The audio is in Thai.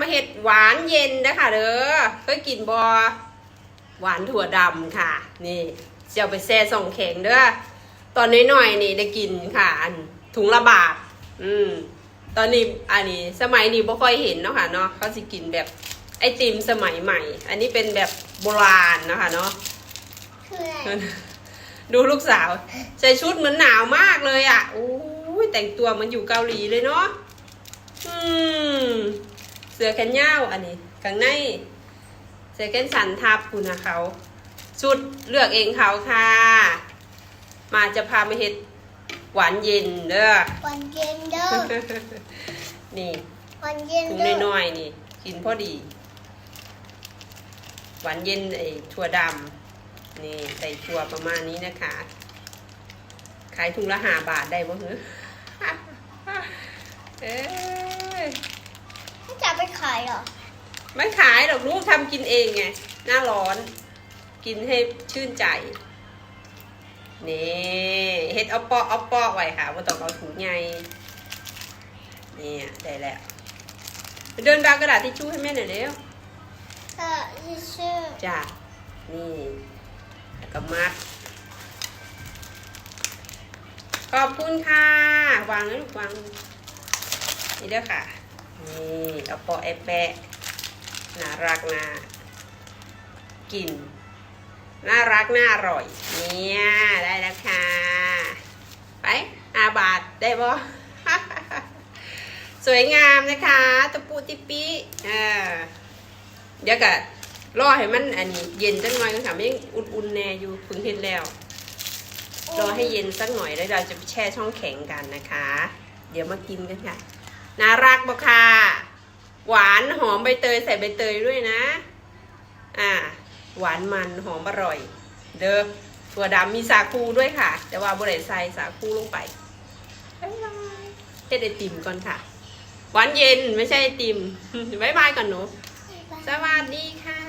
มาเห็ดหวานเย็นนะคะเด้อเคยกินบอหวานถั่วดำค่ะ นี่เจียวไปแซ่ส่องแข็งเด้อตอนน้อยๆนี่ได้กินค่ะอันถุงละบาทอืมตอนนี้อันนี้สมัยนี้บ่ค่อยเห็นเนาะค่ะเนาะเขาสิกินแบบไอติมสมัยใหม่ อันนี้เป็นแบบโบราณเนาะคะเนาะคืออะไรดูลูกสาวใส่ชุดเหมือนหนาวมากเลยอะโอ้ยแต่งตัวเหมันอยู่เกาหลีเลยเนาะอืม เสื้อแขนยาวอันนี้ข้างในเสื้อแขนสันทับคุณนะเขาชุดเลือกเองเขาค่ะ มาจะพามาเฮ็ดหวานเย็นเด้อวันเย็นเด้อนี่วันเย็นถุงเด้อน้อยๆนี่กินพอดี หวานเย็นไอ้ถั่วดำนี่ใส่ถั่วประมาณนี้นะคะขายถุงละห้าบาทได้บ่เหรอเอ้ยไม่ จะไปขายเหรอ ไม่ขายหรอกลูกทำกินเองไง หน้าร้อน กินให้ชื่นใจ นี่เฮ็ดเอาเปาะเอาเปาะไว้ค่ะว่าต้องเอาถุงใหญ่นี่ได้แล้วเดินดาวกระดาษทิชชู่ให้แม่หน่อยเร็วถ้าที่ชื่อจ้ะนี่แล้วก็มัด ขอบคุณค่ะ วางนะลูกวาง นี่เด้อค่ะ นี่เอาเปาะแอปแปะน่ารักน่ากิน น่ารักน่าอร่อย เนี่ย ได้แล้วค่ะ ไปอาบาทได้บ่สวยงามนะคะตะปูติปิอ่าเดี๋ยวก็รอให้มันอันนี้เย็นจังหน่อยกันค่ะไม่ยังอุ่นๆแน่อยู่เพึ่งเห็นแล้วรอให้เย็นสักหน่อยแล้วเราจะไปแช่ช่องแข็งกันนะคะ เดี๋ยวมากินกันค่ะ น่ารักบ่ค่ะ หวานหอมใบเตยใส่ใบเตยด้วยนะ อ่า หวานมันหอมอร่อย เด้อถั่วดำมีสาคูด้วยค่ะ แต่ว่าบริใส่สาคูลงไปบ๊ายบายเฮ็ดไอติมก่อนค่ะ หวานเย็นไม่ใช่ไอติมบ๊ายบายก่อนหนู สวัสดีค่ะ